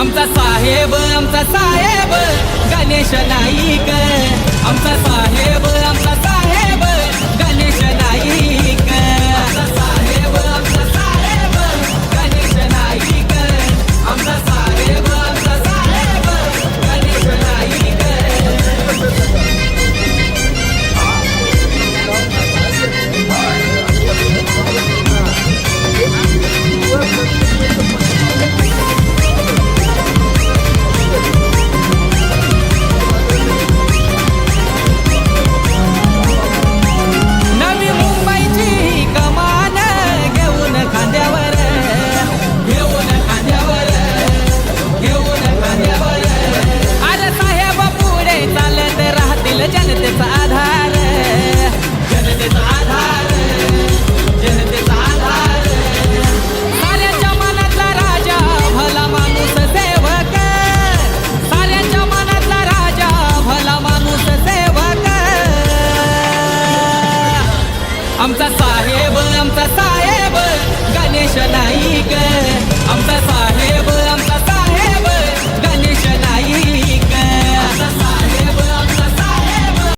आमचा साहेब आमचा साहेब गणेश नाईक. आमचा साहेब आमचा साहेब गणेश नाही.